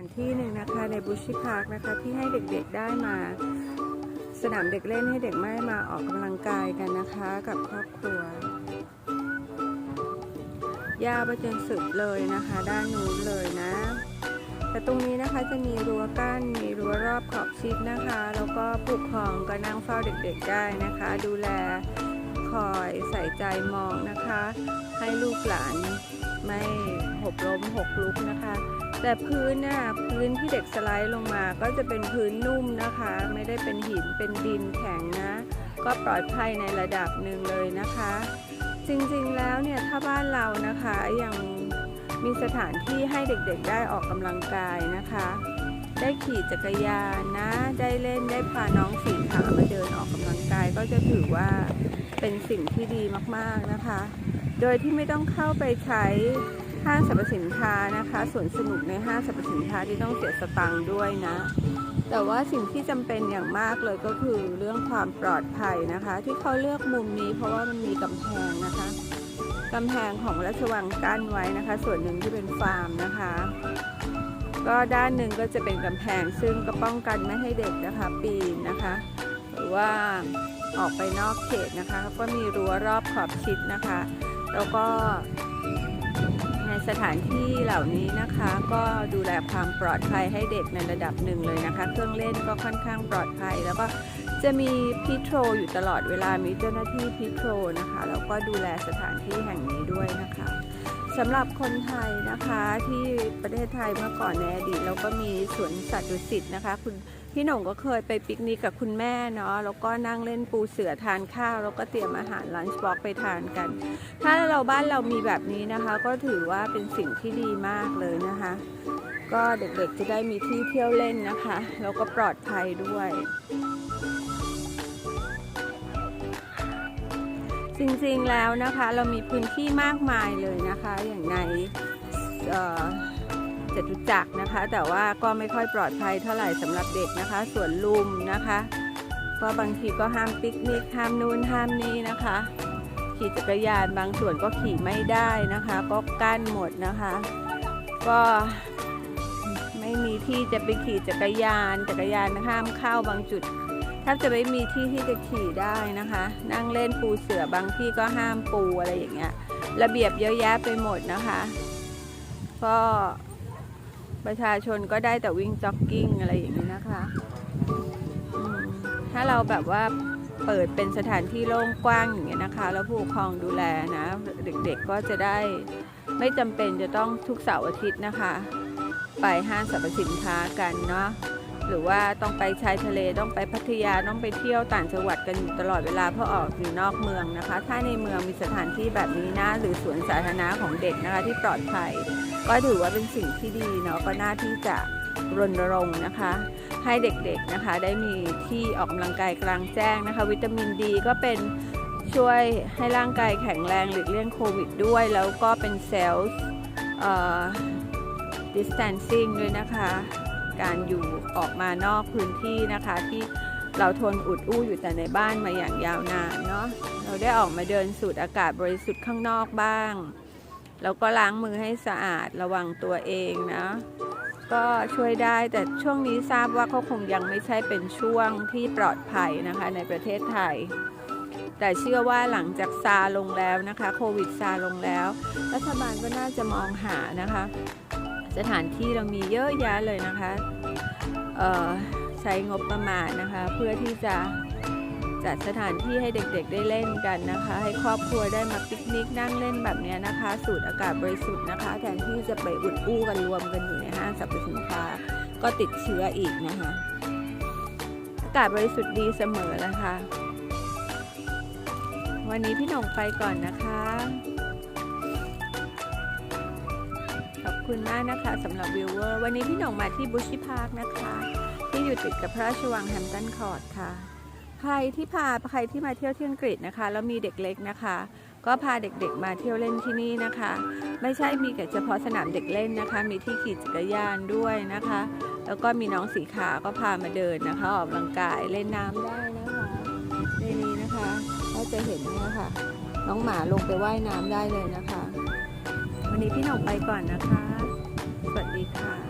านที่หนึ่งนะคะในบุชิพาร์คนะคะที่ให้เด็กๆได้มา สนามเด็กเล่นให้เด็กไม่มาออกกำลังกายกันนะคะกับครอบครัวยาวไปจนสุดเลยนะคะ ด้านนู้นเลยนะ แต่ตรงนี้นะคะจะมีรั้วกั้นมีรั้วรอบขอบชิดนะคะ แล้วก็ผู้ปกครองก็นั่งเฝ้าเด็กๆได้นะคะ ดูแลคอยใส่ใจมองนะคะ ให้ลูกหลานไม่หกล้มหกลุกนะคะ แต่พื้นน่ะพื้นที่เด็กสไลด์ลงมา ก็จะเป็นพื้นนุ่มนะคะ ไม่ได้เป็นหินเป็นดินแข็งนะ ก็ปลอดภัยในระดับหนึ่งเลยนะคะ จริงๆแล้วเนี่ยถ้าบ้านเรานะคะยังมีสถานที่ให้เด็กๆได้ออกกำลังกายนะคะ ได้ขี่จักรยานนะ ได้เล่นได้พาน้องสีขามาเดินออกกำลังกายก็จะถือว่าเป็นสิ่งที่ดีมากๆนะคะ โดยที่ไม่ต้องเข้าไปใช้ ห้างสรรพสินค้านะคะสวนสนุกในห้างสรรพสินค้าที่ต้องเสียสตังค์ด้วยนะ แต่ว่าสิ่งที่จำเป็นอย่างมากเลยก็คือเรื่องความปลอดภัยนะคะ ที่เขาเลือกมุมนี้เพราะว่ามันมีกำแพงนะคะกำแพงของราชวังกั้นไว้นะคะ ส่วนหนึ่งที่เป็นฟาร์มนะคะ ก็ด้านหนึ่งก็จะเป็นกำแพงซึ่งก็ป้องกันไม่ให้เด็กนะคะ ปีนนะคะ หรือว่าออกไปนอกเขตนะคะ ก็มีรั้วรอบขอบชิดนะคะ แล้วก็ ในสถานที่เหล่านี้นะคะก็ดูแลความปลอดภัยให้เด็กในระดับหนึ่งเลยนะคะ เครื่องเล่นก็ค่อนข้างปลอดภัย แล้วก็จะมีพีโทรอยู่ตลอดเวลามีเจ้าหน้าที่พีโทรนะคะแล้วก็ดูแลสถานที่แห่งนี้ด้วยนะคะสำหรับคนไทยนะคะที่ประเทศไทยเมื่อก่อนในอดีตเราก็มีสวนสัตว์ดุสิตนะคะ คุณ พี่หน่งก็เคยไปปิกนิกกับคุณแม่เนาะแล้วก็นั่งเล่นปูเสือทานข้าว แล้วก็เตรียมอาหารลันช์บ็อกไปทานกัน ถ้าเราบ้านเรามีแบบนี้นะคะ ก็ถือว่าเป็นสิ่งที่ดีมากเลยนะคะ ก็เด็กๆจะได้มีที่เที่ยวเล่นนะคะ แล้วก็ปลอดภัยด้วยจริงๆแล้วนะคะเรามีพื้นที่มากมายเลยนะคะ อย่างในเอ่อ ตุจักรนะคะ แต่ว่าก็ไม่ค่อยปลอดภัยเท่าไหร่สำหรับเด็กนะคะส่วนลุมนะคะก็บางทีก็ห้ามปิกนิกห้ามนู่นห้ามนี่นะคะ ขี่จักรยานบางส่วนก็ขี่ไม่ได้นะคะ ก็กั้นหมดนะคะ ก็ไม่มีที่จะไปขี่จักรยาน จักรยานห้ามเข้าบางจุดแทบจะไม่มีที่ที่จะขี่ได้นะคะ นั่งเล่นปูเสือบางที่ก็ห้ามปูอะไรอย่างเงี้ยระเบียบเยอะแยะไปหมดนะคะ ก็ ประชาชนก็ได้แต่วิ่งจ็อกกิ้งอะไรอย่างนี้นะคะถ้าเราแบบว่าเปิดเป็นสถานที่โล่งกว้างอย่างเงี้ยนะคะ แล้วผู้ปกครองดูแลนะเด็กๆก็จะได้ไม่จำเป็นจะต้องทุกเสาร์อาทิตย์นะคะ ไปห้างสรรพสินค้ากันเนาะ หรือว่าต้องไปชายทะเลต้องไปพัทยาต้องไปเที่ยวต่างจังหวัดกันอยู่ตลอดเวลาเพราะออกอยู่นอกเมืองนะคะ ถ้าในเมืองมีสถานที่แบบนี้นะหรือสวนสาธารณะของเด็กนะคะที่ปลอดภัย ก็ถือว่าเป็นสิ่งที่ดีเนาะก็น่าที่จะรณรงค์นะคะ ให้เด็กๆนะคะได้มีที่ออกกำลังกายกลางแจ้งนะคะ วิตามินดีก็เป็นช่วยให้ร่างกายแข็งแรงหลีกเลี่ยงโควิดด้วย แล้วก็เป็นเซลล์เอ่อ distancing ด้วยนะคะ การอยู่ออกมานอกพื้นที่นะคะ ที่เราทนอุดอู้อยู่แต่ในบ้านมาอย่างยาวนานเนาะเราได้ออกมาเดินสูดอากาศบริสุทธิ์ข้างนอกบ้าง แล้วก็ล้างมือให้สะอาดระวังตัวเองนะก็ช่วยได้แต่ช่วงนี้ทราบว่าเขาคงยังไม่ใช่เป็นช่วงที่ปลอดภัยนะคะในประเทศไทย แต่เชื่อว่าหลังจากซาลงแล้วนะคะ โควิดซาลงแล้ว รัฐบาลก็น่าจะมองหานะคะ สถานที่เรามีเยอะแยะเลยนะคะเอ่อใช้งบประมาณนะคะ เพื่อที่จะจัดสถานที่ให้เด็กๆได้เล่นกันนะคะ ให้ครอบครัวได้มาปิกนิกนั่งเล่นแบบนี้นะคะ สูดอากาศบริสุทธิ์นะคะแทนที่จะไปอุดอู้กันรวมกันอยู่ในห้างสรรพสินค้าก็ติดเชื้ออีกนะคะ อากาศบริสุทธิ์ดีเสมอแล้วค่ะ วันนี้พี่หน่งไปก่อนนะคะ คุณมากนะคะสำหรับวิวเวอร์ วันนี้พี่หน่องมาที่บุชิพาร์คนะคะ ที่อยู่ติดกับพระราชวังแฮมป์ตันคอร์ทค่ะ ใครที่พาใครที่มาเที่ยวที่อังกฤษนะคะ แล้วมีเด็กเล็กนะคะ ก็พาเด็กๆมาเที่ยวเล่นที่นี่นะคะ ไม่ใช่มีแต่เฉพาะสนามเด็กเล่นนะคะ มีที่ขี่จักรยานด้วยนะคะ แล้วก็มีน้องสีขาก็พามาเดินนะคะ ออกกำลังกายเล่นน้ำได้นะคะในนี้นะคะก็จะเห็นนี่ยค่ะน้องหมาลงไปว่ายน้ำได้เลยนะคะ นี้พี่หน่องไปก่อนนะคะ สวัสดีค่ะ